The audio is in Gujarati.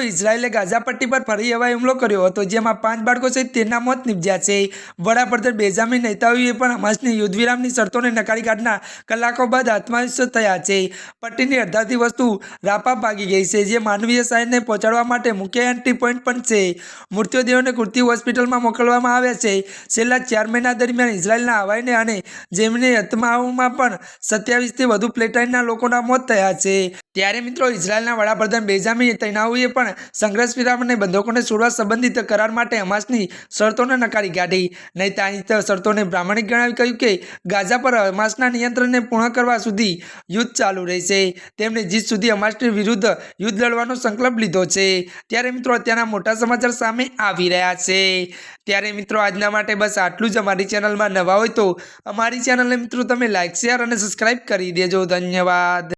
ઇઝરાયેલે ગાઝા પટ્ટી પર ફરી એવા હુમલો કર્યો હતો, જેમાં પાંચ બાળકો સહિત તેના મોત નીપજ્યા છે. વડાપ્રધાન બેન્જામિન નેતાઓએ પણ હમાસની યુદ્ધવિરામની શરતોને નકારી કાઢના કલાકો બાદ આત્મવિશ્વાસ થયા છે. પટ્ટીની અડધાથી વસ્તુ રાપા ભાગી ગઈ છે, જે માનવીય સહાયને પહોંચાડવા માટે મુખ્ય એન્ટ્રી પોઈન્ટ પણ છે. મૃત્યુદેહોને કુર્તી હોસ્પિટલમાં મોકલવામાં આવ્યા છે. છેલ્લા ચાર મહિના દરમિયાન ઇઝરાયેલના હવાઈને અને જેમની હતમાઓમાં પણ સત્યાવીસથી વધુ પ્લેટાઇનના લોકોના મોત થયા છે. ત્યારે મિત્રો ઇઝરાયેલના વડાપ્રધાન બેઝામી નેતાન્યાહુએ પણ સંઘર્ષ વિરામ અને બંધકોને છોડવા સંબંધિત કરાર માટે હમાસની શરતોને નકારી કાઢી. નેતાની શરતોને પ્રામાણિક ગણાવી કહ્યું કે ગાઝા પર હમાસના નિયંત્રણને પૂર્ણ કરવા સુધી યુદ્ધ ચાલુ રહેશે. તેમણે જીત સુધી હમાસની વિરુદ્ધ યુદ્ધ લડવાનો સંકલ્પ લીધો છે. ત્યારે મિત્રો અત્યારના મોટા સમાચાર સામે આવી રહ્યા છે. ત્યારે મિત્રો આજના માટે બસ આટલું જ અમારી ચેનલમાં નવા હોય તો અમારી ચેનલને મિત્રો તમે લાઇક શેર અને સબસ્ક્રાઈબ કરી દેજો. ધન્યવાદ.